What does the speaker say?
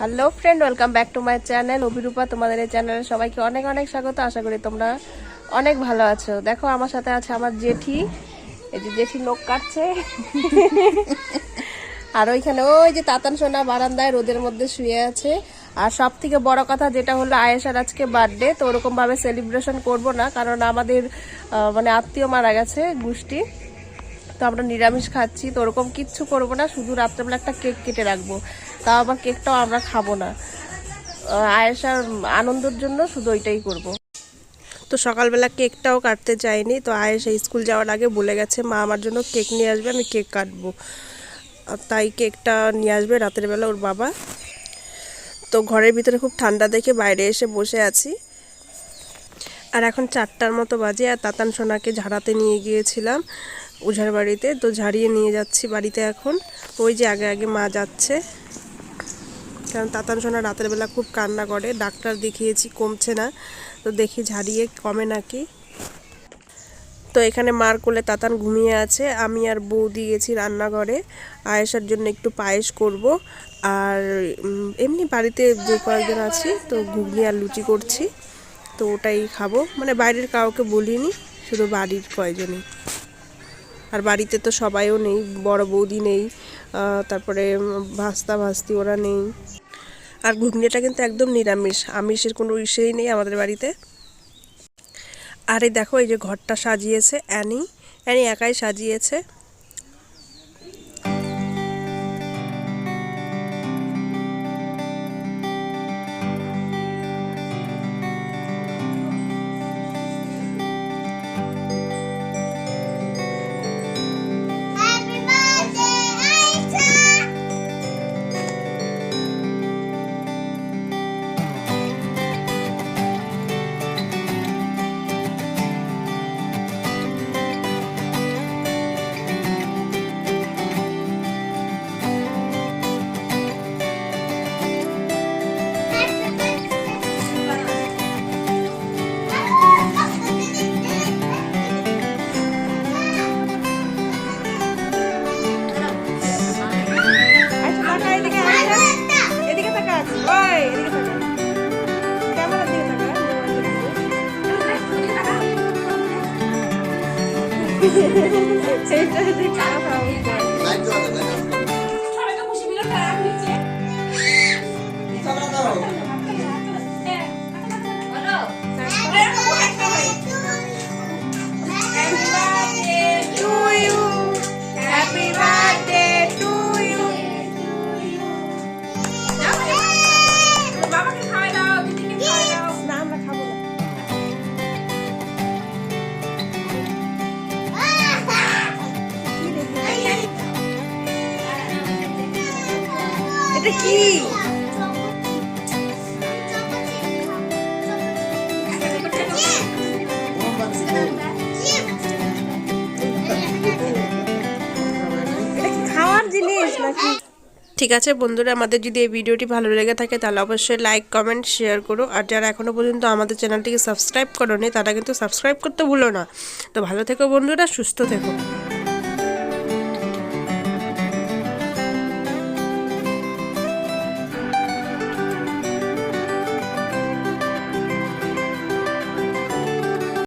Hello friend welcome back to my channel Abhirupa, তোমাদের এই চ্যানেলে সবাইকে অনেক অনেক স্বাগত। আশা করি তোমরা অনেক ভালো আছো। দেখো, আমার সাথে আছে আমার জেঠি। এই যে জেঠি নখ কাটছে। আর ওইখানে ওই যে তাতান সোনা বারান্দায় রোদের মধ্যে শুয়ে আছে। আর সব থেকে বড় কথা যেটা হলো, আয়েশার আজকে বার্থডে তো ওরকম ভাবে সেলিব্রেশন করব না, কারণ আমাদের মানে আত্মীয় মারা গেছে গোষ্ঠী। তো আমরা নিরামিষ খাচ্ছি, তো ওরকম কিচ্ছু করব না, শুধু রাত্রেবেলা একটা কেক কেটে রাখব। তাও আবার কেকটাও আমরা খাব না। আয়েশার আনন্দের জন্য শুধু ওইটাই করব। তো সকালবেলা কেকটাও কাটতে চাইনি তো আয়েশা স্কুল যাওয়ার আগে বলে গেছে, মা আমার জন্য কেক নিয়ে আসবে, আমি কেক কাটবো। তাই কেকটা নিয়ে আসবে রাতের বেলা ওর বাবা। তো ঘরের ভিতরে খুব ঠান্ডা দেখে বাইরে এসে বসে আছি। আর এখন চারটার মতো বাজে, আর তাতান সোনাকে ঝাড়াতে নিয়ে গিয়েছিলাম। ওঝার বাড়িতে, তো ঝাড়িয়ে নিয়ে যাচ্ছি বাড়িতে এখন। ওই যে আগে আগে মা যাচ্ছে। কারণ তাতান সোনা রাতের বেলা খুব কান্না করে, ডাক্তার দেখিয়েছি, কমছে না। তো দেখি ঝাড়িয়ে কমে নাকি। তো এখানে মার কোলে তাতান ঘুমিয়ে আছে। আমি আর বৌদি গেছি রান্নাঘরে। আয়েসার জন্য একটু পায়েস করব। আর এমনি বাড়িতে যে কয়েকজন আছি, তো ঘুগনি আর লুচি করছি। তো ওটাই খাব। মানে বাইরের কাউকে বলিনি, শুধু বাড়ির কয়জনই। আর বাড়িতে তো সবাইও নেই, বড় বৌদি নেই তারপরে ভাস্তা ভাস্তি ওরা নেই। আর ঘুগনিটা কিন্তু একদম নিরামিষ, আমিষের কোনো ইসেই নেই আমাদের বাড়িতে। আর এই দেখো, এই যে ঘরটা সাজিয়েছে অ্যানি অ্যানি একাই সাজিয়েছে। সেইটা খারাপ অবস্থা ঠিক আছে বন্ধুরা, আমাদের যদি এই ভিডিওটি ভালো লেগে থাকে, তাহলে অবশ্যই লাইক কমেন্ট শেয়ার করো। আর যারা এখনও পর্যন্ত আমাদের চ্যানেলটিকে সাবস্ক্রাইব করো তারা কিন্তু সাবস্ক্রাইব করতে ভুলো না। তো ভালো থেকো বন্ধুরা, সুস্থ থেকো।